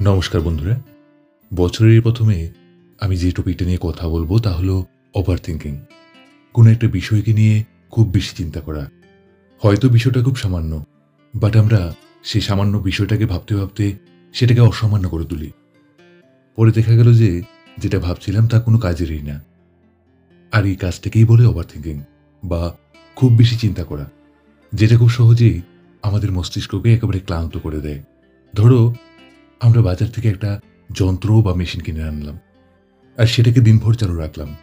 নমস্কার বন্ধুরা। বছরের প্রথমে আমি যে টপিকটা নিয়ে কথা বলব তা হলো ওভার থিঙ্কিং কোনো একটা বিষয়কে নিয়ে খুব বেশি চিন্তা করা। হয়তো বিষয়টা খুব সামান্য বাট আমরা সেই সামান্য বিষয়টাকে ভাবতে ভাবতে সেটাকে অসামান্য করে তুলি। পরে দেখা গেল যে যেটা ভাবছিলাম তা কোনো কাজেরই না। আর এই কাজটাকেই বলে ওভার থিঙ্কিং বা খুব বেশি চিন্তা করা, যেটা খুব সহজেই আমাদের মস্তিষ্ককে একেবারে ক্লান্ত করে দেয়। ধরো আমরা বাজার থেকে একটা যন্ত্র বা মেশিন কিনে আনলাম। আর সেটাকে দিনভর চালু রাখলাম।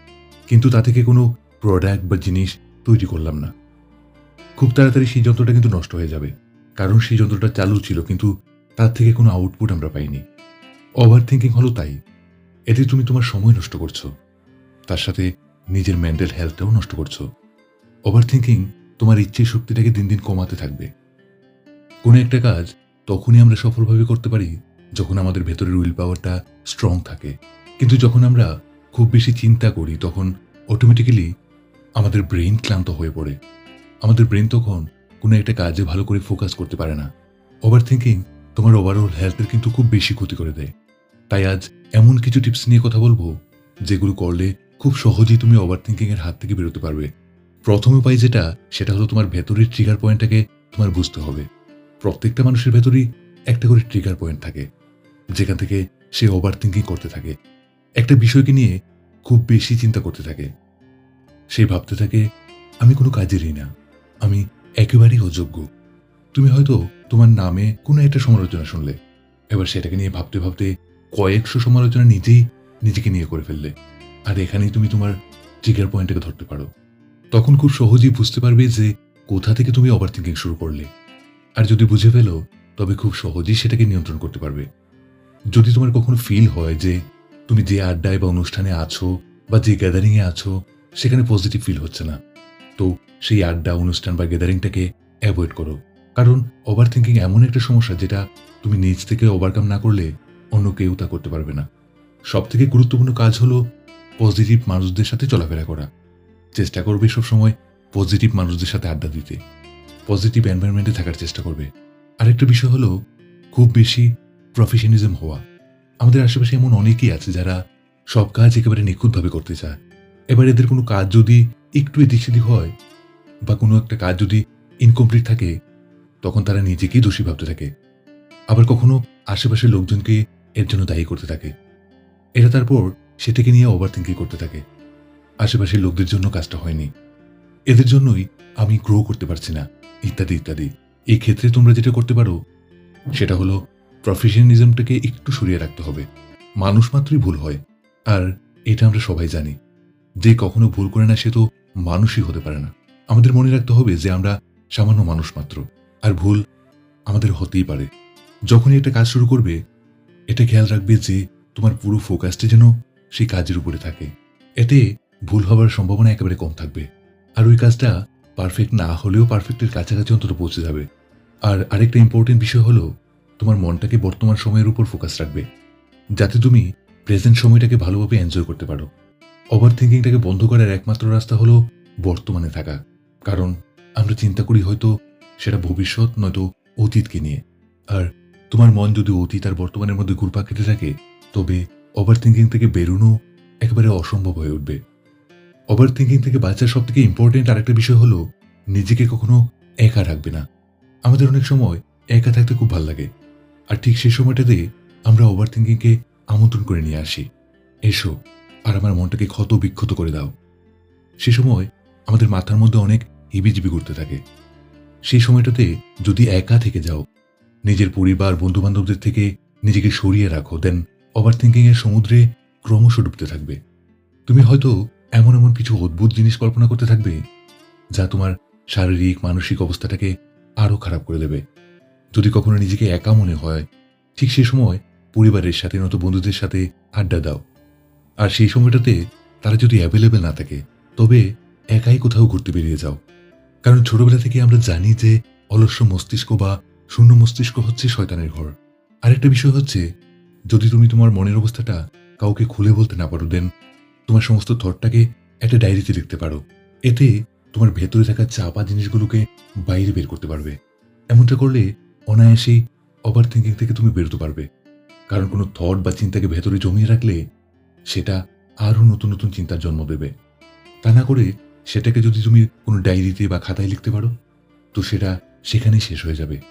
কিন্তু তা থেকে কোনো প্রোডাক্ট বা জিনিস তৈরি করলাম না। খুব তাড়াতাড়ি সেই যন্ত্রটা কিন্তু নষ্ট হয়ে যাবে। কারণ সেই যন্ত্রটা চালু ছিল, কিন্তু তার থেকে কোনো আউটপুট আমরা পাইনি। ওভার থিঙ্কিং হলো তাই। এতে তুমি তোমার সময় নষ্ট করছ। তার সাথে নিজের মেন্টাল হেলথটাও নষ্ট করছ। ওভার থিঙ্কিং তোমার ইচ্ছের শক্তিটাকে দিন দিন কমাতে থাকবে। কোনো একটা কাজ তখনই আমরা সফলভাবে করতে পারি যখন আমাদের ভেতরের উইল পাওয়ারটা স্ট্রং থাকে। কিন্তু যখন আমরা খুব বেশি চিন্তা করি, তখন অটোমেটিক্যালি আমাদের ব্রেন ক্লান্ত হয়ে পড়ে। আমাদের ব্রেন তখন কোনো একটা কাজে ভালো করে ফোকাস করতে পারে না। ওভার থিঙ্কিং তোমার ওভারঅল হেলথের কিন্তু খুব বেশি ক্ষতি করে দেয়। তাই আজ এমন কিছু টিপস নিয়ে কথা বলব, যেগুলো করলে খুব সহজেই তুমি ওভার থিঙ্কিং এর হাত থেকে বেরোতে পারবে। প্রথম উপায় যেটা, সেটা হলো তোমার ভেতরের ট্রিগার পয়েন্টটাকে তোমার বুঝতে হবে। প্রত্যেকটা মানুষের ভেতরেই একটা করে ট্রিগার পয়েন্ট থাকে। যেখান থেকে সে ওভার থিঙ্কিং করতে থাকে। একটা বিষয়কে নিয়ে খুব বেশি চিন্তা করতে থাকে। সে ভাবতে থাকে, আমি কোনো কাজেরই না। আমি একেবারেই অযোগ্য। তুমি হয়তো তোমার নামে কোনো একটা সমালোচনা শুনলে। এবার সেটাকে নিয়ে ভাবতে ভাবতে কয়েকশো সমালোচনা নিজেই নিজেকে নিয়ে করে ফেললে। আর এখানেই তুমি তোমার ট্রিগার পয়েন্টটাকে ধরতে পারো। তখন খুব সহজেই বুঝতে পারবে যে কোথা থেকে তুমি ওভার থিঙ্কিং শুরু করলে। আর যদি বুঝে ফেলো, তবে খুব সহজেই সেটাকে নিয়ন্ত্রণ করতে পারবে। যদি তোমার কখনো ফিল হয় যে তুমি যে আড্ডায় বা অনুষ্ঠানে আছো বা যে গ্যাদারিংয়ে আছো, সেখানে পজিটিভ ফিল হচ্ছে না, তো সেই আড্ডা, অনুষ্ঠান বা গ্যাদারিংটাকে অ্যাভয়েড করো। কারণ ওভার থিঙ্কিং এমন একটা সমস্যা যেটা তুমি নিজ থেকে ওভারকাম না করলে অন্য কেউ তা করতে পারবে না। সব থেকে গুরুত্বপূর্ণ কাজ হলো পজিটিভ মানুষদের সাথে চলাফেরা করা। চেষ্টা করবে সবসময় পজিটিভ মানুষদের সাথে আড্ডা দিতে। পজিটিভ এনভায়রনমেন্টে থাকার চেষ্টা করবে। আরেকটা বিষয় হলো খুব বেশি প্রফেশনালিজম হওয়া। আমাদের আশেপাশে এমন অনেকেই আছে যারা সব কাজ একেবারে নিখুঁতভাবে করতে চায়। এবার এদের কোনো কাজ যদি একটু এদিক সেদিক হয় বা কোনো একটা কাজ যদি ইনকমপ্লিট থাকে, তখন তারা নিজেকেই দোষী ভাবতে থাকে। আবার কখনো আশেপাশের লোকজনকে এর জন্য দায়ী করতে থাকে। এরা তারপর সেটাকে নিয়ে ওভার থিঙ্কিং করতে থাকে। আশেপাশের লোকদের জন্য কাজটা হয়নি। এদের জন্যই আমি গ্রো করতে পারছি না। ইত্যাদি ইত্যাদি। এই ক্ষেত্রে তোমরা যেটা করতে পারো, সেটা হলো প্রফেশনালিজমটাকে একটু সরিয়ে রাখতে হবে। মানুষ মাত্রই ভুল হয়, আর এটা আমরা সবাই জানি। যে কখনো ভুল করে না, সে তো মানুষই হতে পারে না। আমাদের মনে রাখতে হবে যে আমরা সামান্য মানুষ মাত্র, আর ভুল আমাদের হতেই পারে। যখনই একটা কাজ শুরু করবে, এটা খেয়াল রাখবে যে তোমার পুরো ফোকাসটা যেন সেই কাজের উপরে থাকে। এতে ভুল হবার সম্ভাবনা একেবারে কম থাকবে। আর ওই কাজটা পারফেক্ট না হলেও পারফেক্টের কাছাকাছি অন্তত পৌঁছে যাবে। আর আরেকটা ইম্পর্টেন্ট বিষয় হলো তোমার মনটাকে বর্তমান সময়ের উপর ফোকাস রাখবে, যাতে তুমি প্রেজেন্ট সময়টাকে ভালোভাবে এনজয় করতে পারো। ওভার থিঙ্কিংটাকে বন্ধ করার একমাত্র রাস্তা হলো বর্তমানে থাকা। কারণ আমরা চিন্তা করি হয়তো সেটা ভবিষ্যৎ নয়তো অতীতকে নিয়ে। আর তোমার মন যদি অতীত আর বর্তমানের মধ্যে ঘুরপাক খেতে থাকে, তবে ওভার থিঙ্কিং থেকে বেরোনো একেবারে অসম্ভব হয়ে উঠবে। ওভার থিঙ্কিং থেকে বাঁচার সব থেকে ইম্পর্টেন্ট আরেকটা বিষয় হলো, নিজেকে কখনো একা রাখবে না। আমাদের অনেক সময় একা থাকতে খুব ভালো লাগে। আর ঠিক সেই সময়টাতে আমরা ওভার থিঙ্কিংকে আমন্ত্রণ করে নিয়ে আসি। এসো আর আমার মনটাকে ক্ষত বিক্ষত করে দাও। সে সময় আমাদের মাথার মধ্যে অনেক হিবিজিবি করতে থাকে। সেই সময়টাতে যদি একা থেকে যাও, নিজের পরিবার বন্ধু বান্ধবদের থেকে নিজেকে সরিয়ে রাখো দেন ওভার থিঙ্কিং এর সমুদ্রে ক্রমশ ডুবতে থাকবে। তুমি হয়তো এমন এমন কিছু অদ্ভুত জিনিস কল্পনা করতে থাকবে, যা তোমার শারীরিক, মানসিক অবস্থাটাকে আরও খারাপ করে দেবে। যদি কখনো নিজেকে একা মনে হয়, ঠিক সেই সময় পরিবারের সাথে নয়তো বন্ধুদের সাথে আড্ডা দাও। আর সেই সময়টাতে তারা যদি অ্যাভেলেবেল না থাকে, তবে একাই কোথাও ঘুরতে বেরিয়ে যাও। কারণ ছোটবেলা থেকে আমরা জানি যে অলস্য মস্তিষ্ক বা শূন্য মস্তিষ্ক হচ্ছে শয়তানের ঘর। আরেকটা বিষয় হচ্ছে, যদি তুমি তোমার মনের অবস্থাটা কাউকে খুলে বলতে না পারো দেন তোমার সমস্ত থটটাকে একটা ডায়েরিতে লিখতে পারো। এতে তোমার ভেতরে থাকা চাপা জিনিসগুলোকে বাইরে বের করতে পারবে। এমনটা করলে অনায়াসেই ওভার থিঙ্কিং থেকে তুমি বেরোতে পারবে। কারণ কোনো থট বা চিন্তাকে ভেতরে জমিয়ে রাখলে সেটা আরও নতুন নতুন চিন্তার জন্ম দেবে। তা না করে সেটাকে যদি তুমি কোনো ডায়েরিতে বা খাতায় লিখতে পারো, তো সেটা সেখানেই শেষ হয়ে যাবে।